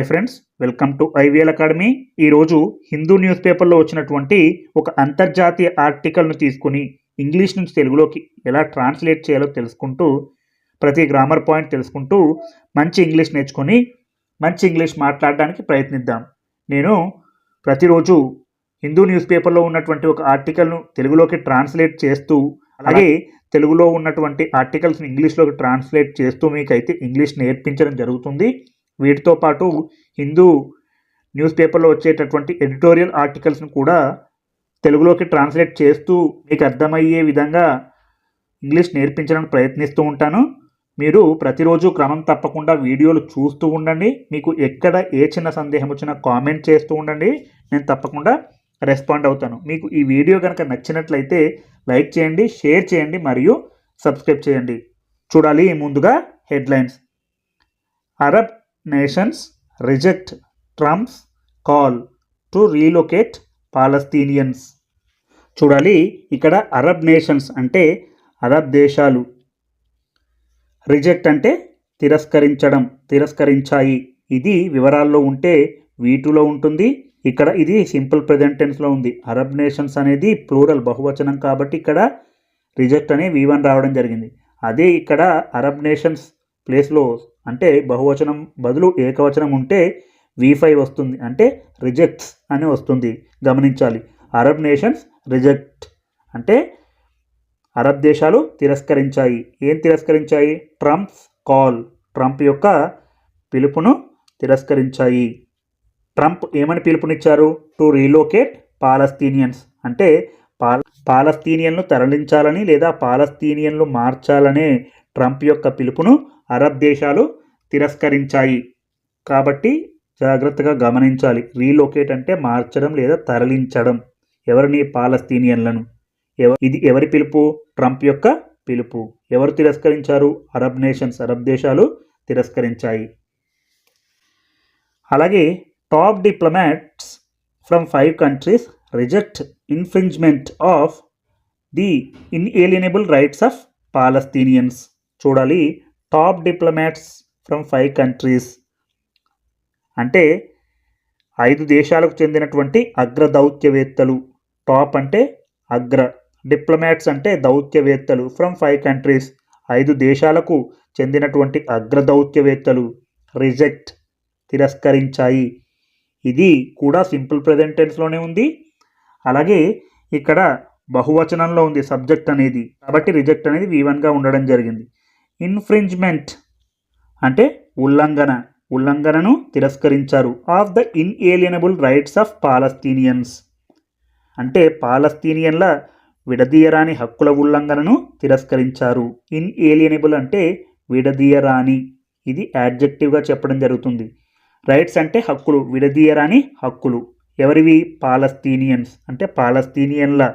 Hi friends welcome to IVL academy ఈరోజు Hindu news పేపర్లో వచ్చినటువంటి ఒక అంతర్జాతీయ ఆర్టికల్ను తీసుకుని ఇంగ్లీష్ నుంచి తెలుగులోకి ఎలా ట్రాన్స్లేట్ చేయాలో తెలుసుకుంటూ ప్రతి గ్రామర్ పాయింట్ తెలుసుకుంటూ మంచి ఇంగ్లీష్ నేర్చుకొని మంచి ఇంగ్లీష్ మాట్లాడడానికి ప్రయత్నిద్దాం. నేను ప్రతిరోజు హిందూ న్యూస్ పేపర్లో ఉన్నటువంటి ఒక ఆర్టికల్ను తెలుగులోకి ట్రాన్స్లేట్ చేస్తూ అలాగే తెలుగులో ఉన్నటువంటి ఆర్టికల్స్ని ఇంగ్లీష్లోకి ట్రాన్స్లేట్ చేస్తూ మీకైతే ఇంగ్లీష్ నేర్పించడం జరుగుతుంది. వీటితో పాటు హిందూ న్యూస్ పేపర్లో వచ్చేటటువంటి ఎడిటోరియల్ ఆర్టికల్స్ను కూడా తెలుగులోకి ట్రాన్స్లేట్ చేస్తూ మీకు అర్థమయ్యే విధంగా ఇంగ్లీష్ నేర్పించడానికి ప్రయత్నిస్తూ ఉంటాను. మీరు ప్రతిరోజు క్రమం తప్పకుండా వీడియోలు చూస్తూ ఉండండి. మీకు ఎక్కడ ఏ చిన్న సందేహం వచ్చినా కామెంట్ చేస్తూ ఉండండి. నేను తప్పకుండా రెస్పాండ్ అవుతాను. మీకు ఈ వీడియో కనుక నచ్చినట్లయితే లైక్ చేయండి షేర్ చేయండి మరియు సబ్స్క్రైబ్ చేయండి. చూడాలి ముందుగా headlines. Arab nations reject Trump's call to relocate Palestinians. చూడాలి ఇక్కడ అరబ్ నేషన్స్ అంటే అరబ్ దేశాలు. రిజెక్ట్ అంటే తిరస్కరించడం తిరస్కరించాయి. ఇది వివరాల్లో ఉంటే వీటిలో ఉంటుంది. ఇక్కడ ఇది సింపుల్ ప్రజెంట్ టెన్స్లో ఉంది. అరబ్ నేషన్స్ అనేది ప్లూరల్ బహువచనం కాబట్టి ఇక్కడ రిజెక్ట్ అనే వి వన్ రావడం జరిగింది. అదే ఇక్కడ అరబ్ నేషన్స్ ప్లేస్లో అంటే బహువచనం బదులు ఏకవచనం ఉంటే వీఫై ఫైవ్ వస్తుంది. అంటే రిజెక్ట్స్ అని వస్తుంది. గమనించాలి. అరబ్ నేషన్స్ రిజెక్ట్ అంటే అరబ్ దేశాలు తిరస్కరించాయి. ఏం తిరస్కరించాయి? ట్రంప్స్ కాల్ ట్రంప్ యొక్క పిలుపును తిరస్కరించాయి. ట్రంప్ ఏమని పిలుపునిచ్చారు? టు రీలోకేట్ పాలస్తీనియన్స్ అంటే పాల పాలస్తీనియన్లు తరలించాలని లేదా పాలస్తీనియన్లు మార్చాలనే ట్రంప్ యొక్క పిలుపును అరబ్ దేశాలు తిరస్కరించాయి. కాబట్టి జాగ్రత్తగా గమనించాలి. రీలొకేట్ అంటే మార్చడం లేదా తరలించడం. ఎవరిని పాలస్తీనియన్లను? ఎవ ఇది ఎవరి పిలుపు? ట్రంప్ యొక్క పిలుపు. ఎవరు తిరస్కరించారు? అరబ్ నేషన్స్ అరబ్ దేశాలు తిరస్కరించాయి. అలాగే top diplomats from five countries reject infringement of the inalienable rights of Palestinians. చూడాలి top diplomats from five countries అంటే ఐదు దేశాలకు చెందినటువంటి అగ్ర దౌత్యవేత్తలు. టాప్ అంటే అగ్ర. డిప్లొమాట్స్ అంటే దౌత్యవేత్తలు ఫ్రమ్ ఫైవ్ కంట్రీస్ ఐదు దేశాలకు చెందినటువంటి అగ్ర దౌత్యవేత్తలు. రిజెక్ట్ తిరస్కరించాయి. ఇది కూడా సింపుల్ ప్రజెంట్ టెన్స్లోనే ఉంది. అలాగే ఇక్కడ బహువచనంలో ఉంది సబ్జెక్ట్ అనేది. కాబట్టి రిజెక్ట్ అనేది వి వన్గా ఉండడం జరిగింది. ఇన్ఫ్రింజ్మెంట్ అంటే ఉల్లంఘన ఉల్లంఘనను తిరస్కరించారు. Of the inalienable rights of Palestinians అంటే పాలస్తీనియన్ల విడదీయరాని హక్కుల ఉల్లంఘనను తిరస్కరించారు. ఇన్ఏలియనబుల్ అంటే విడదీయరాని. ఇది యాడ్జెక్టివ్గా చెప్పడం జరుగుతుంది. రైట్స్ అంటే హక్కులు విడదీయరాని హక్కులు. ఎవరివి? పాలస్తీనియన్స్ అంటే పాలస్తీనియన్ల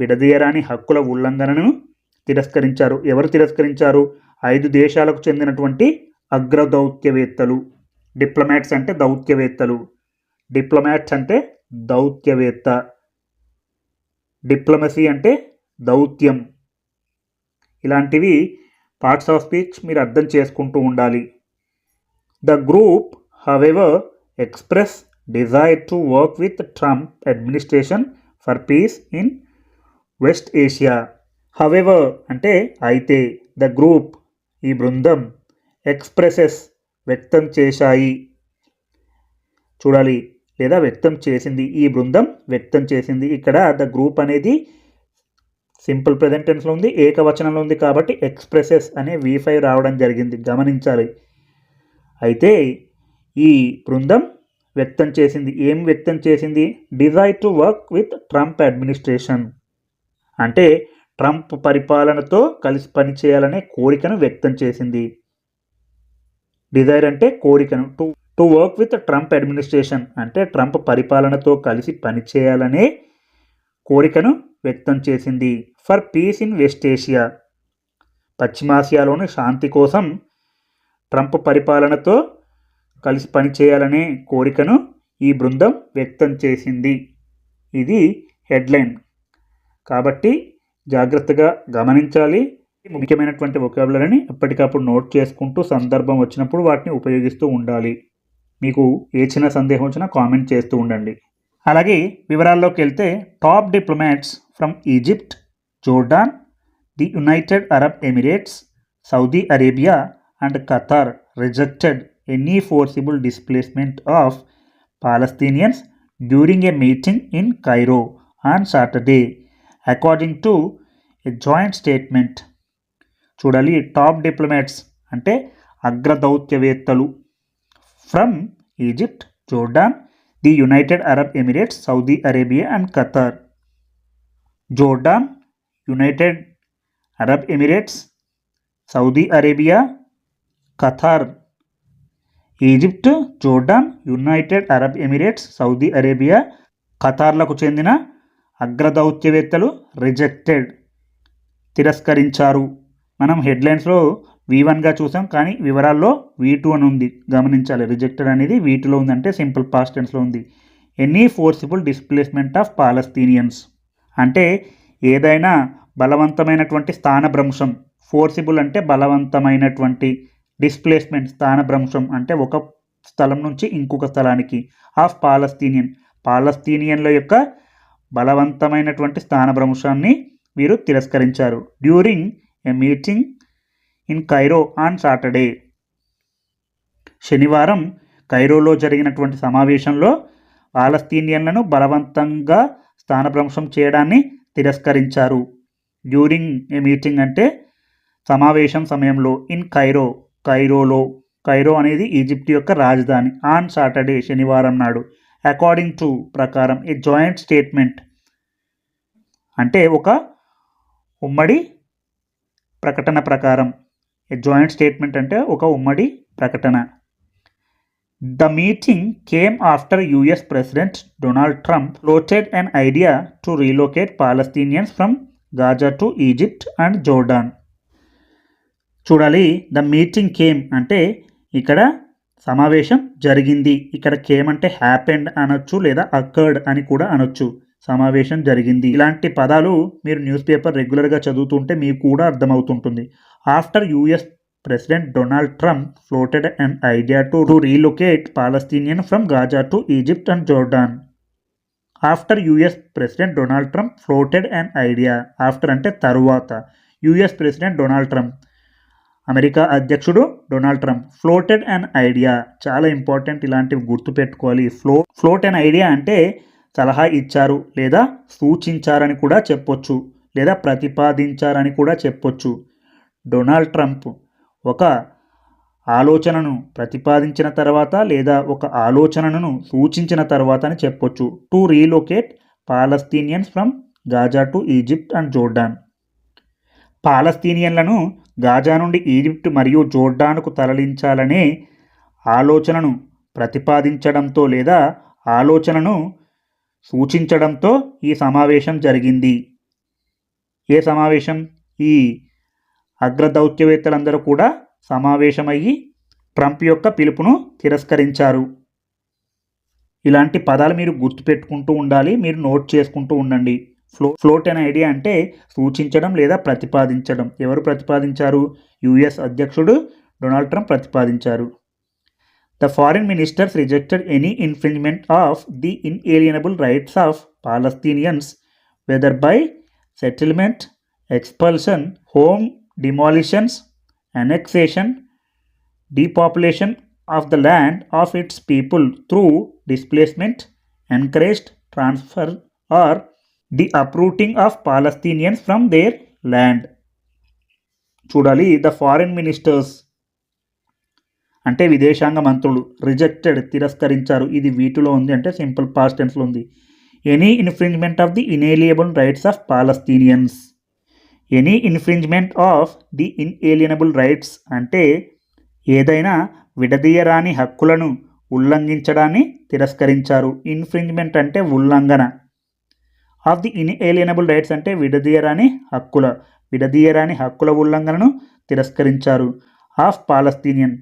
విడదీయరాని హక్కుల ఉల్లంఘనను తిరస్కరించారు. ఎవరు తిరస్కరించారు? ఐదు దేశాలకు చెందినటువంటి అగ్ర దౌత్యవేత్తలు డిప్లొమాట్స్ అంటే దౌత్యవేత్తలు. డిప్లొమాట్స్ అంటే దౌత్యవేత్త. డిప్లొమసీ అంటే దౌత్యం. ఇలాంటివి పార్ట్స్ ఆఫ్ స్పీచ్ మీరు అర్థం చేసుకుంటూ ఉండాలి. The group however express desire to work with Trump administration for peace in West Asia. However అంటే అయితే ద గ్రూప్ ఈ బృందం. ఎక్స్ప్రెసెస్ వ్యక్తం చేశాయి. చూడాలి. లేదా వ్యక్తం చేసింది. ఈ బృందం వ్యక్తం చేసింది. ఇక్కడ ద గ్రూప్ అనేది సింపుల్ ప్రజెంట్ టెన్స్లో ఉంది ఏకవచనంలో ఉంది కాబట్టి ఎక్స్ప్రెసెస్ అనే వి ఫైవ్ రావడం జరిగింది. గమనించాలి. అయితే ఈ బృందం వ్యక్తం చేసింది. ఏం వ్యక్తం చేసింది? Desire to work with Trump administration. అంటే ట్రంప్ పరిపాలనతో కలిసి పనిచేయాలనే కోరికను వ్యక్తం చేసింది. డిజైర్ అంటే కోరికను. To to work with Trump administration అంటే ట్రంప్ పరిపాలనతో కలిసి పనిచేయాలనే కోరికను వ్యక్తం చేసింది. For peace in West Asia. పశ్చిమాసియాలోని శాంతి కోసం ట్రంప్ పరిపాలనతో కలిసి పనిచేయాలనే కోరికను ఈ బృందం వ్యక్తం చేసింది. ఇది హెడ్లైన్. కాబట్టి జాగ్రత్తగా గమనించాలి. ముఖ్యమైనటువంటి ఒకాబులరీని ఎప్పటికప్పుడు నోట్ చేసుకుంటూ సందర్భం వచ్చినప్పుడు వాటిని ఉపయోగిస్తూ ఉండాలి. మీకు ఏ చిన్న సందేహం వచ్చినా కామెంట్ చేస్తూ ఉండండి. అలాగే వివరాల్లోకి వెళ్తే top diplomats from Egypt Jordan the United Arab Emirates Saudi Arabia and Qatar rejected any forcible displacement of Palestinians during a meeting in Cairo on Saturday according to a joint statement చూడాలి. Top diplomats అంటే అగ్ర దౌత్యవేత్తలు from Egypt Jordan the United Arab Emirates Saudi Arabia and Qatar Jordan United Arab Emirates Saudi Arabia Qatar Egypt Jordan United Arab Emirates Saudi Arabia ఖతార్లకు చెందిన అగ్రదౌత్యవేత్తలు rejected తిరస్కరించారు. మనం హెడ్లైన్స్లో వి వన్గా చూసాం కానీ వివరాల్లో వి టూ అని ఉంది. గమనించాలి. రిజెక్టెడ్ అనేది వి టూలో ఉందంటే సింపుల్ పాస్ట్ టెన్స్లో ఉంది. Any forcible displacement of Palestinians అంటే ఏదైనా బలవంతమైనటువంటి స్థానభ్రంశం. ఫోర్సిబుల్ అంటే బలవంతమైనటువంటి డిస్ప్లేస్మెంట్ స్థానభ్రంశం. అంటే ఒక స్థలం నుంచి ఇంకొక స్థలానికి ఆఫ్ పాలస్తీనియన్ పాలస్తీనియన్ల యొక్క బలవంతమైనటువంటి స్థానభ్రంశాన్ని వీరు తిరస్కరించారు. During a meeting in Cairo on Saturday శనివారం కైరోలో జరిగినటువంటి సమావేశంలో పాలస్తీనియన్లను బలవంతంగా స్థానభ్రంశం చేయడాన్ని తిరస్కరించారు. డ్యూరింగ్ ఏ మీటింగ్ అంటే సమావేశం సమయంలో ఇన్ కైరో కైరోలో. కైరో అనేది ఈజిప్ట్ యొక్క రాజధాని ఆన్ సాటర్డే శనివారం నాడు. అకార్డింగ్ టు ప్రకారం ఏ జాయింట్ స్టేట్మెంట్ అంటే ఒక ఉమ్మడి ప్రకటన ప్రకారం. ఏ జాయింట్ స్టేట్మెంట్ అంటే ఒక ఉమ్మడి ప్రకటన. The meeting came after US president Donald Trump floated an idea to relocate Palestinians from Gaza to Egypt and Jordan చూడాలి ద మీటింగ్ కేమ్ అంటే ఇక్కడ సమావేశం జరిగింది. ఇక్కడ కేమ్ అంటే హ్యాపెండ్ అనొచ్చు లేదా అకర్డ్ అని కూడా అనొచ్చు. సమావేశం జరిగింది. ఇలాంటి పదాలు మీరు న్యూస్ పేపర్ రెగ్యులర్గా చదువుతుంటే మీకు కూడా అర్థమవుతుంటుంది. After US president Donald Trump floated and idea to to relocate Palestinian from Gaza to Egypt and Jordan after US president Donald Trump floated and idea after అంటే తరువాత. US president Donald Trump. America అధ్యక్షుడు Donald Trump floated and idea చాలా important ఇలాంటివి గుర్తుపెట్టుకోవాలి. Flow float and idea అంటే సలహా ఇచ్చారు లేదా సూచించారని కూడా చెప్పొచ్చు లేదా ప్రతిపాదించారని కూడా చెప్పొచ్చు. డొనాల్డ్ ట్రంప్ ఒక ఆలోచనను ప్రతిపాదించిన తర్వాత లేదా ఒక ఆలోచనను సూచించిన తర్వాత అని చెప్పొచ్చు. To relocate Palestinians from Gaza to Egypt and Jordan. పాలస్తీనియన్లను Gaza నుండి ఈజిప్ట్ మరియు జోర్డాన్కు తరలించాలనే ఆలోచనను ప్రతిపాదించడంతో లేదా ఆలోచనను సూచించడంతో ఈ సమావేశం జరిగింది. ఏ సమావేశం? ఈ అగ్రదౌత్యవేత్తలందరూ కూడా సమావేశమయ్యి ట్రంప్ యొక్క పిలుపును తిరస్కరించారు. ఇలాంటి పదాలు మీరు గుర్తుపెట్టుకుంటూ ఉండాలి మీరు నోట్ చేసుకుంటూ ఉండండి. ఫ్లో ఫ్లోట్ అనే ఐడియా అంటే సూచించడం లేదా ప్రతిపాదించడం. ఎవరు ప్రతిపాదించారు? యుఎస్ అధ్యక్షుడు డొనాల్డ్ ట్రంప్ ప్రతిపాదించారు. The foreign ministers rejected any infringement of the inalienable rights of Palestinians, whether by settlement, expulsion, home demolitions, annexation, depopulation of the land of its people through displacement, encouraged transfer, or the uprooting of Palestinians from their land. Chudali, the foreign ministers అంటే విదేశాంగ మంత్రులు rejected తిరస్కరించారు. ఇది వీటిలో ఉంది అంటే simple past టెన్స్లో ఉంది. Any infringement of the inalienable rights of Palestinians. Any infringement of the inalienable rights అంటే ఏదైనా విడదీయరాని హక్కులను ఉల్లంఘించడాన్ని తిరస్కరించారు. ఇన్ఫ్రింజ్మెంట్ అంటే ఉల్లంఘన. ఆఫ్ ది ఇన్ఏలియనబుల్ రైట్స్ అంటే విడదీయరాని హక్కుల విడదీయరాని హక్కుల ఉల్లంఘనను తిరస్కరించారు. Of Palestinian.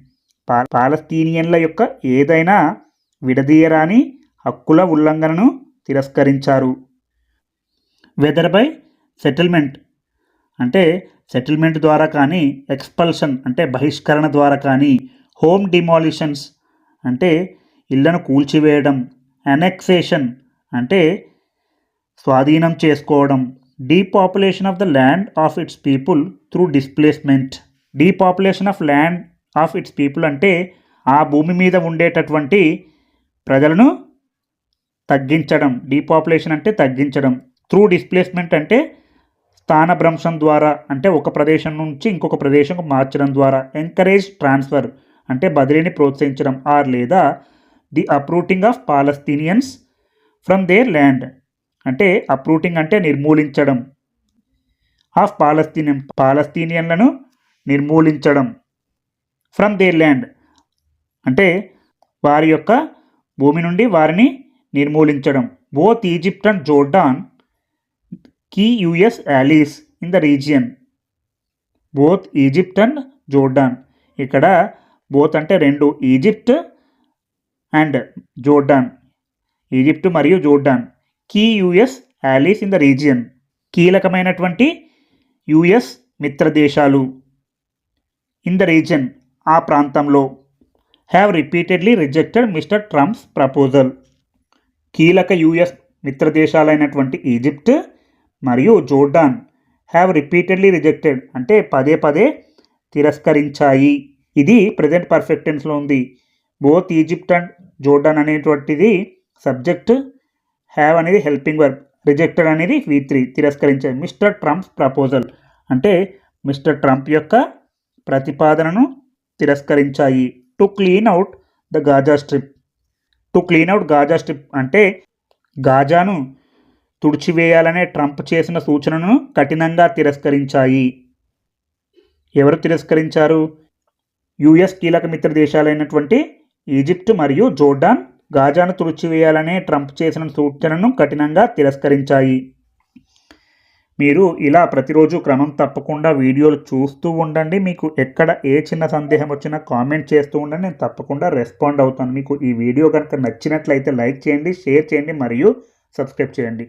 పాలస్తీనియన్ల యొక్క ఏదైనా విడదీయరాని హక్కుల ఉల్లంఘనను తిరస్కరించారు. వెదర్ బై సెటిల్మెంట్ అంటే సెటిల్మెంట్ ద్వారా కానీ ఎక్స్పల్షన్ అంటే బహిష్కరణ ద్వారా కానీ హోమ్ డిమాలిషన్స్ అంటే ఇళ్ళను కూల్చివేయడం అనెక్సేషన్ అంటే స్వాధీనం చేసుకోవడం depopulation of the land of its people through displacement. Depopulation of land of its people అంటే ఆ భూమి మీద ఉండేటటువంటి ప్రజలను తగ్గించడం డీపాపులేషన్ అంటే తగ్గించడం. త్రూ డిస్ప్లేస్మెంట్ అంటే స్థానభ్రంశం ద్వారా అంటే ఒక ప్రదేశం నుంచి ఇంకొక ప్రదేశంకు మార్చడం ద్వారా ఎంకరేజ్ ట్రాన్స్ఫర్ అంటే బదిలీని ప్రోత్సహించడం ఆర్ లేదా the uprooting of Palestinians from their land అంటే అప్రూటింగ్ అంటే నిర్మూలించడం. ఆఫ్ పాలస్తీనియన్ పాలస్తీనియన్లను నిర్మూలించడం. From their land. అంటే వారి యొక్క భూమి నుండి వారిని నిర్మూలించడం. Both Egypt and Jordan key US allies in the region. Both Egypt and Jordan. ఇక్కడ బోత్ అంటే రెండు ఈజిప్ట్ అండ్ జోర్డాన్. ఈజిప్ట్ మరియు Jordan. Key US allies in the region. కీలకమైనటువంటి యుఎస్ మిత్ర దేశాలు ఇన్ ద రీజన్ ఆ ప్రాంతంలో. Have repeatedly rejected Mister Trump's proposal కీలక యుఎస్ మిత్రదేశాలైనటువంటి ఈజిప్ట్ మరియు జోర్డాన్ హ్యావ్ రిపీటెడ్లీ రిజెక్టెడ్ అంటే పదే పదే తిరస్కరించాయి. ఇది ప్రజెంట్ పర్ఫెక్టెన్స్లో ఉంది. బోత్ ఈజిప్ట్ అండ్ జోర్డాన్ అనేటువంటిది సబ్జెక్ట్ హ్యావ్ అనేది హెల్పింగ్ వర్బ్ రిజెక్టెడ్ అనేది వి త్రీ తిరస్కరించాయి. మిస్టర్ ట్రంప్స్ ప్రపోజల్ అంటే మిస్టర్ ట్రంప్ యొక్క ప్రతిపాదనను తిరస్కరించాయి. To clean out the Gaza strip. To clean out Gaza strip అంటే గాజాను తుడిచివేయాలనే ట్రంప్ చేసిన సూచనను కఠినంగా తిరస్కరించాయి. ఎవరు తిరస్కరించారు? యుఎస్ కీలక మిత్ర దేశాలైనటువంటి ఈజిప్ట్ మరియు జోర్డాన్ గాజాను తుడిచివేయాలనే ట్రంప్ చేసిన సూచనను కఠినంగా తిరస్కరించాయి. మీరు ఇలా ప్రతిరోజు క్రమం తప్పకుండా వీడియోలు చూస్తూ ఉండండి. మీకు ఎక్కడ ఏ చిన్న సందేహం వచ్చినా కామెంట్ చేస్తూ ఉండండి. నేను తప్పకుండా రెస్పాండ్ అవుతాను. మీకు ఈ వీడియో కనుక నచ్చినట్లయితే లైక్ చేయండి షేర్ చేయండి మరియు సబ్స్క్రైబ్ చేయండి.